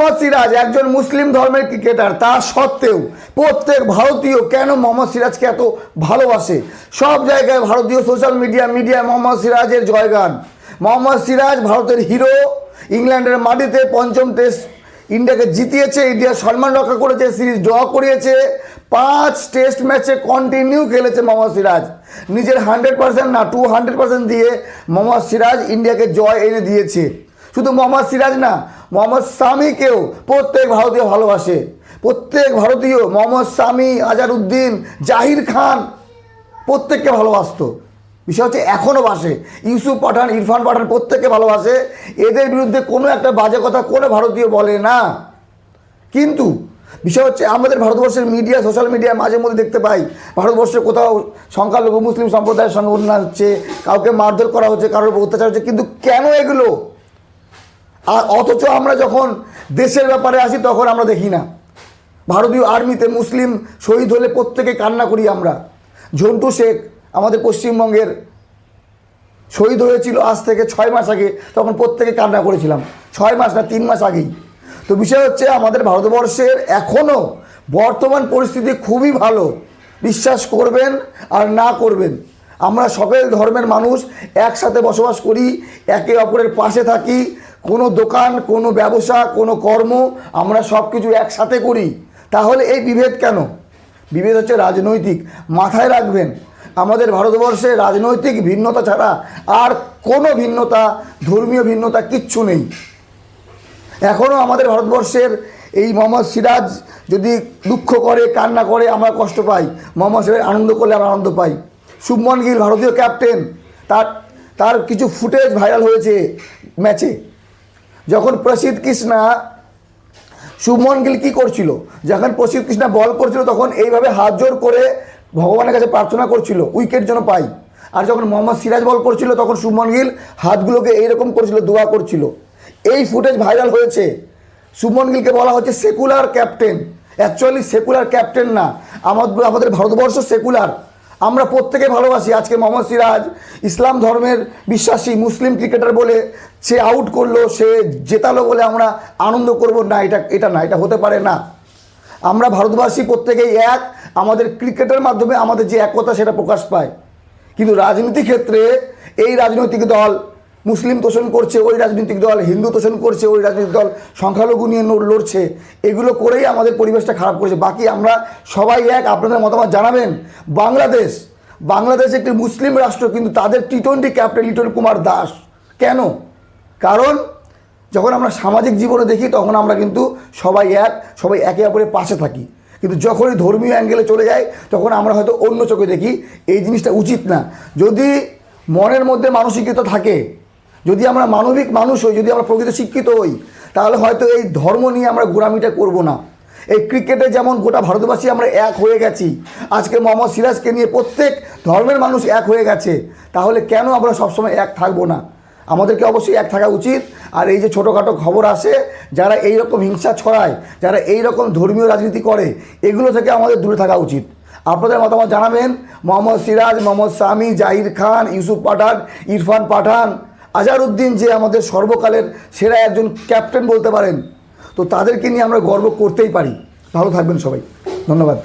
মোহাম্মদ সিরাজ একজন মুসলিম ধর্মের ক্রিকেটার, তা সত্ত্বেও প্রত্যেক ভারতীয় কেন মোহাম্মদ সিরাজকে এত ভালোবাসে? সব জায়গায় ভারতীয় সোশ্যাল মিডিয়া মিডিয়া মোহাম্মদ সিরাজের জয়গান। মোহাম্মদ সিরাজ ভারতের হিরো, ইংল্যান্ডের মাটিতে পঞ্চম টেস্ট ইন্ডিয়াকে জিতিয়েছে ইন্ডিয়া সম্মান রক্ষা করেছে, সিরিজ ড্র করিয়েছে, পাঁচ টেস্ট ম্যাচে কন্টিনিউ খেলেছে মোহাম্মদ সিরাজ। নিজের হান্ড্রেড পার্সেন্ট না টু হান্ড্রেড পার্সেন্ট দিয়ে মোহাম্মদ সিরাজ ইন্ডিয়াকে জয় এনে দিয়েছে। শুধু মোহাম্মদ সিরাজ না মোহাম্মদ সামিকেও প্রত্যেক ভারতীয় ভালোবাসে। প্রত্যেক ভারতীয় মোহাম্মদ সামি আজারউদ্দিন জাহির খান প্রত্যেককে ভালোবাসত। বিষয় হচ্ছে এখনও বাসে। ইউসুফ পাঠান, ইরফান পাঠান প্রত্যেককে ভালোবাসে। এদের বিরুদ্ধে কোনো একটা বাজে কথা কোনো ভারতীয় বলে না। কিন্তু বিষয় হচ্ছে আমাদের ভারতবর্ষের মিডিয়া, সোশ্যাল মিডিয়া মাঝে মধ্যে দেখতে পাই, ভারতবর্ষে কোথাও সংখ্যালঘু মুসলিম সম্প্রদায়ের সঙ্গে উন্নয়ন হচ্ছে, কাউকে মারধর করা হচ্ছে, কারোর উপর অত্যাচার হচ্ছে, কিন্তু কেন এগুলো? আর অথচ আমরা যখন দেশের ব্যাপারে আসি, তখন আমরা দেখি না। ভারতীয় আর্মিতে মুসলিম শহীদ হলে প্রত্যেকে কান্না করি আমরা। ঝন্টু শেখ আমাদের পশ্চিমবঙ্গের শহীদ হয়েছিল আজ থেকে ছয় মাস আগে, তখন প্রত্যেকে কান্না করেছিলাম। ছয় মাস না, তিন মাস আগেই। তো বিষয় হচ্ছে, আমাদের ভারতবর্ষের এখনও বর্তমান পরিস্থিতি খুবই ভালো। বিশ্বাস করবেন আর না করবেন। আমরা সকল ধর্মের মানুষ একসাথে বসবাস করি, একে অপরের পাশে থাকি কোনো দোকান, কোনো ব্যবসা, কোনো কর্ম আমরা সব কিছু একসাথে করি। তাহলে এই বিভেদ কেন? বিভেদ হচ্ছে রাজনৈতিক। মাথায় রাখবেন, আমাদের ভারতবর্ষে রাজনৈতিক ভিন্নতা ছাড়া আর কোনো ভিন্নতা, ধর্মীয় ভিন্নতা কিচ্ছু নেই। এখনও আমাদের ভারতবর্ষের এই মোহাম্মদ সিরাজ যদি দুঃখ করে, কান্না করে, আমরা কষ্ট পাই। মোহাম্মদ সিরাজ আনন্দ করলে আমরা আনন্দ পাই। শুভমন গিল, ভারতীয় ক্যাপ্টেন, তার তার কিছু ফুটেজ ভাইরাল হয়েছে ম্যাচে। যখন প্রসিদ্ধ কৃষ্ণা শুভমন গিল কী করছিল? যখন প্রসিদ্ধ কৃষ্ণা বল করছিল, তখন এইভাবে হাত জোর করে ভগবানের কাছে প্রার্থনা করছিল, উইকেট যেন পাই। আর যখন মোহাম্মদ সিরাজ বল করছিল, তখন শুভমন গিল হাতগুলোকে এইরকম করছিল, দোয়া করছিল। এই ফুটেজ ভাইরাল হয়েছে। শুভমন গিলকে বলা হচ্ছে secular captain. Actually secular captain না। আমাদের আমাদের ভারতবর্ষ সেকুলার। আমরা প্রত্যেকে ভালোবাসি। আজকে মোহাম্মদ সিরাজ ইসলাম ধর্মের বিশ্বাসী, মুসলিম ক্রিকেটার বলে সে আউট করল, সে জেতালো বলে আমরা আনন্দ করব। না, এটা এটা না, এটা হতে পারে না। আমরা ভারতবাসী প্রত্যেকেই এক। আমাদের ক্রিকেটের মাধ্যমে আমাদের যে একতা সেটা প্রকাশ পায়। কিন্তু রাজনীতি ক্ষেত্রে এই রাজনৈতিক দল মুসলিম তোষণ করছে, ওই রাজনৈতিক দল, হিন্দু তোষণ করছে, ওই রাজনৈতিক দল, সংখ্যালঘু নিয়ে লড়ছে। এগুলো করেই আমাদের পরিবেশটা খারাপ করেছে। বাকি আমরা সবাই এক, আপনাদের মতামত জানাবেন। বাংলাদেশ বাংলাদেশ একটি মুসলিম রাষ্ট্র, কিন্তু তাদের T twenty captain Liton Kumar Das. কেন? কারণ, যখন আমরা সামাজিক জীবনে দেখি, তখন আমরা কিন্তু সবাই এক, সবাই একে অপরের পাশে থাকি। কিন্তু যখনই ধর্মীয় অ্যাঙ্গেলে চলে যায় তখন আমরা হয়তো অন্য চোখে দেখি, এই জিনিসটা উচিত না। যদি মনের মধ্যে মানসিকতা থাকে যদি আমরা মানবিক মানুষ হই, যদি আমরা প্রকৃত শিক্ষিত হই, তাহলে হয়তো এই ধর্ম নিয়ে আমরা গোড়ামিটা করব না। এই ক্রিকেটে যেমন গোটা ভারতবাসী আমরা এক হয়ে গেছি, আজকে মোহাম্মদ সিরাজকে নিয়ে প্রত্যেক ধর্মের মানুষ এক হয়ে গেছে, তাহলে কেন আমরা সবসময় এক থাকব না? আমাদেরকে অবশ্যই এক থাকা উচিত। আর এই যে ছোটোখাটো খবর আসে, যারা এই রকম হিংসা ছড়ায়, যারা এই রকম ধর্মীয় রাজনীতি করে, এগুলো থেকে আমাদের দূরে থাকা উচিত। আপনাদের মতামত জানাবেন। মোহাম্মদ সিরাজ, মোহাম্মদ সামি, জাহির খান, ইউসুফ পাঠান, ইরফান পাঠান আজারউদ্দিন যে আমাদের সর্বকালের সেরা একজন ক্যাপ্টেন বলতে পারেন, তো তাদেরকে নিয়ে আমরা গর্ব করতেই পারি। ভালো থাকবেন সবাই। ধন্যবাদ।